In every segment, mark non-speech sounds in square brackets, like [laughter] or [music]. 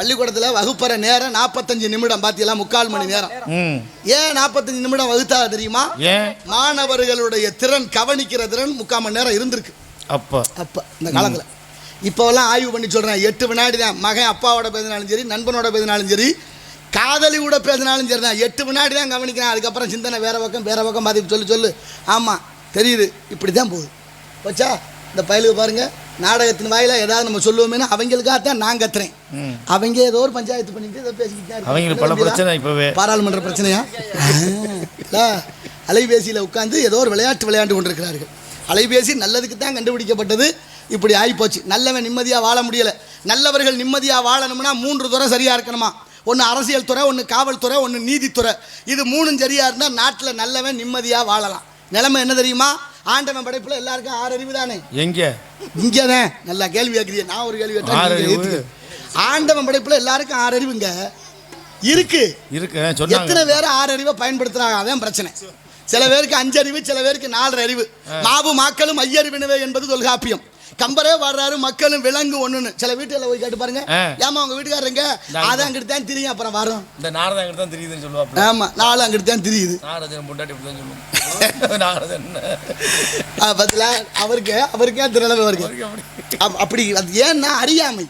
பள்ளிக்கூடத்தில் வகுப்பற நேரம் நாற்பத்தஞ்சு நிமிடம் பார்த்தீங்களா முக்கால் மணி நேரம். ஏன் நாற்பத்தஞ்சு நிமிடம் வகுத்தா தெரியுமா? மாணவர்களுடைய திறன் கவனிக்கிற திறன் முக்கால் மணி நேரம் இருந்திருக்கு. அப்போ. அப்போ இந்த காலத்தில். இப்போவெல்லாம் ஆய்வு பண்ணி சொல்கிறேன் எட்டு வினாடி தான் மகன் அப்பாவோட பேசினாலும் சரி நண்பனோட பேசினாலும் சரி காதலி கூட பேசினாலும் சரி தான். எட்டு வினாடி தான் கவனிக்கிறேன். அதுக்கப்புறம் சிந்தனை வேற பக்கம் வேற பக்கம் பாதி சொல்லு சொல்லு. ஆமாம் தெரியுது. இப்படி தான் போகுது. வச்சா இந்த பயலுக்கு பாருங்க நாடகத்தின் வாயில ஏதாவது நம்ம சொல்லுவோமேனா அவங்களுக்காக தான் நான் கத்துறேன். அவங்க ஏதோ ஒரு பஞ்சாயத்து பண்ணிட்டு ஏதோ பேசிக்கிட்டு அவங்களுக்கு பல. பிரச்சனை இப்போவே. பாராளுமன்ற பிரச்சனையா? இல்ல, அலைபேசியில் உட்கார்ந்து ஏதோ ஒரு விளையாட்டு விளையாண்டு கொண்டிருக்கிறார்கள். அலைபேசி நல்லதுக்கு தான் கண்டுபிடிக்கப்பட்டது. இப்படி ஆகிப்போச்சு நல்லவன் நிம்மதியாக வாழ முடியல. நல்லவர்கள் நிம்மதியாக வாழணும்னா மூன்று துறை சரியாக இருக்கணுமா? ஒன்று அரசியல் துறை ஒன்று காவல்துறை ஒன்று நீதித்துறை. இது மூணும் சரியாக இருந்தால் நாட்டில் நல்லவன் நிம்மதியாக வாழலாம். நிலைமை என்ன தெரியுமா? ஆண்டவன் படைப்பில் எல்லாருக்கும் ஆறு அறிவு தானே? எங்க? இங்கே தான் நல்லா கேள்வி கேட்குறீங்க நான் ஒரு கேள்வி கேட்டேன். ஆண்டவன் படைப்பில் எல்லாருக்கும் ஆறு அறிவுங்க. இருக்கு. இருக்கு எத்தனை பேர் ஆறு அறிவை பயன்படுத்துறாங்க? அதான் பிரச்சனை. சில பேருக்கு அஞ்சு அறிவு சில பேருக்கு நாலு அறிவு. மாவு மாக்களும் ஐயறிவினவே என்பது தொல்காப்பியம். கம்பரே வர்றாரு மக்களும் விலங்கு ஒண்ணுன்னு. சில வீட்டுல போய் கேட்டு பாருங்க. ஏமா உங்க வீட்டுக்காரங்க அதான் அங்கிட்டு தான் தெரியும் அப்புறம் வரும். இந்த நாரதம் தான் தெரியுதுன்னு சொல்லுவாப்ல ஆமா நாலு அங்கிட்டு தான் தெரியுது. நாரதன் பொண்டாட்டி இப்படி தான் சொல்லுவோம் [laughs] நாரதன் பதில அவருக்கு அவருக்கே திருநிலைமை வருது. அப்படி. அப்- அப்படி அது ஏன்னா அறியாமை.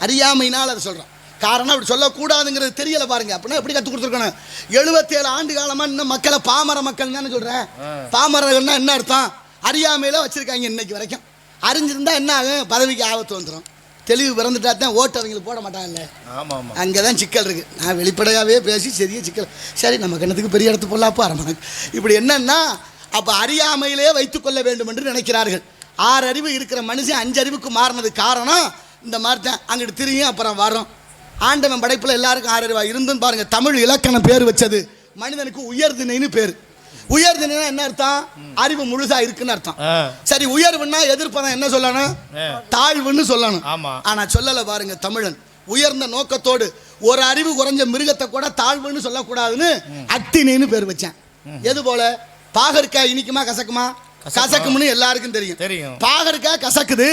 அறியாமைனால அதை சொல்றோம் காரணம் அப்படி சொல்லக்கூடாதுங்கிறது தெரியல பாருங்க. அப்படின்னா எப்படி கற்றுக் கொடுத்துருக்கணும்? எழுபத்தேழு ஆண்டு காலமா இன்னும் மக்களை பாமர மக்கள் தானே சொல்றேன். ஆ. பாமரர்கள்னா என்ன அர்த்தம்? அறியாமையில வச்சிருக்காங்க இன்னைக்கு வரைக்கும். அறிஞ்சிருந்தா என்ன ஆகும்? பதவிக்கு ஆபத்து வந்துடும் தெளிவு பிறந்துட்டா தான் ஓட்டு அவங்களுக்கு போட மாட்டாங்கல்ல? ஆமா ஆமா. அங்கே தான் சிக்கல் இருக்கு. நான் வெளிப்படையாகவே பேசி சரிய சிக்கல். சரி நம்ம கண்ணத்துக்கு பெரிய இடத்து போடலாப்போ அரமணக்கு இப்படி என்னன்னா அப்போ அறியாமையிலே வைத்துக்கொள்ள வேண்டும் என்று நினைக்கிறார்கள். ஆறு அறிவு இருக்கிற மனுஷன் அஞ்சு அறிவுக்கு மாறினது காரணம் இந்த மாதிரி தான் அங்கிட்டு திரியும் அப்புறம் வரும். ஆண்டவன் படைப்பில் எல்லாருக்கும் ஆறு அறிவா இருந்துன்னு பாருங்க. தமிழ் இலக்கணம் பேர் வச்சது. மனிதனுக்கு உயர்திணைன்னு பேர். உயர்திணைனா என்ன அர்த்தம்? அறிவு முழுசா இருக்குன்னு அர்த்தம். சரி உயர்வுன்னா எதிர்ப்பதான் என்ன சொல்லணும். தாழ்வுன்னு சொல்லணும். ஆனா சொல்லல பாருங்க தமிழன். உயர்ந்த நோக்கத்தோடு ஒரு அறிவு குறைஞ்ச மிருகத்தை கூட தாழ்வுன்னு சொல்லக்கூடாதுன்னு அத்தினைன்னு பேர் வச்சேன். எது போல? பாகற்காய் இனிக்குமா கசக்குமா? கசக்கும்னு எல்லாருக்கும் தெரியும். தெரியும். பாகற்காய் கசக்குது.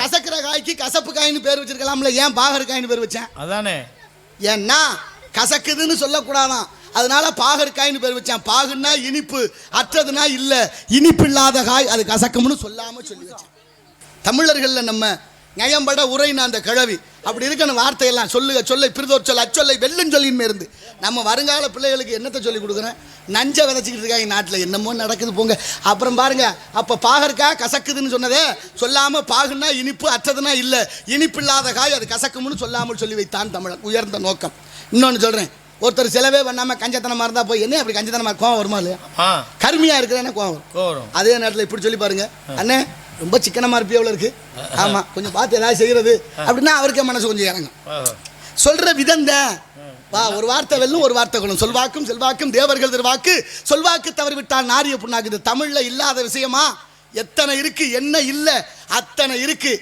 கசக்குற காய்க்கு கசப்பு காய்னு பேர் வச்சிருக்கலாம்ல ஏன் பாகற்காய்னு பேர் வச்சேன்? அதானே. ஏன்னா கசக்குதுன்னு சொல்லக்கூடாதான். அதனால பாகற்காய்னு பேர் வச்சேன். பாகுன்னா இனிப்பு அற்றதுனா இல்லை. இனிப்பு இல்லாத காய் அது கசக்கும்னு சொல்லாமல் சொல்லி வச்சேன். தமிழர்களில் நம்ம நயம்பட உரைன அந்த கிழவி. அப்படி இருக்கணும் வார்த்தையெல்லாம். சொல்லுக சொல்லை பிரிதோர் சொல் அச்சொல்லை வெல்லும் சொல்லின்மே இருந்து. நம்ம வருங்கால பிள்ளைகளுக்கு என்னத்தை சொல்லி கொடுக்குறேன்? நஞ்சை விதைச்சிக்கிட்டு இருக்காங்க நாட்டில். என்னமோ நடக்குது போங்க. அப்புறம் பாருங்க அப்போ பாகற்கா கசக்குதுன்னு சொன்னதே சொல்லாமல் பாகுன்னா இனிப்பு அற்றதுனா இல்லை. இனிப்பு இல்லாத காய் அது கசக்கும்னு சொல்லாமல் சொல்லி வைத்தான் தமிழன். உயர்ந்த நோக்கம். இன்னொன்று சொல்கிறேன் ஒருத்தர் செலவே பண்ணாமல் கஞ்சத்தனமாக இருந்தால் போய் என்ன அப்படி கஞ்சத்தனமாக கோவம் வருமா இல்லையா? ஆ கருமையாக இருக்கிறேன்னா கோவம். அதே நேரத்தில் இப்படி சொல்லி பாருங்க. அண்ணே ரொம்ப சிக்கனமா இருப்பிய எவ்வளோ இருக்கு. ஆமா கொஞ்சம் பார்த்து ஏதாவது செய்யறது. அப்படின்னா அவருக்கே மனசு கொஞ்சம் இறங்கும். சொல்ற விதம் தான் வா ஒரு வார்த்தை வெல்லும் ஒரு வார்த்தை கொள்ளும். சொல்வாக்கும் செல்வாக்கும் தேவர்கள் திருவாக்கு சொல்வாக்கு தவறு விட்டால் நாரிய புண்ணாக்குது. தமிழ்ல இல்லாத விஷயமா எத்தனை இருக்கு என்ன இல்லை அத்தனை இருக்கு.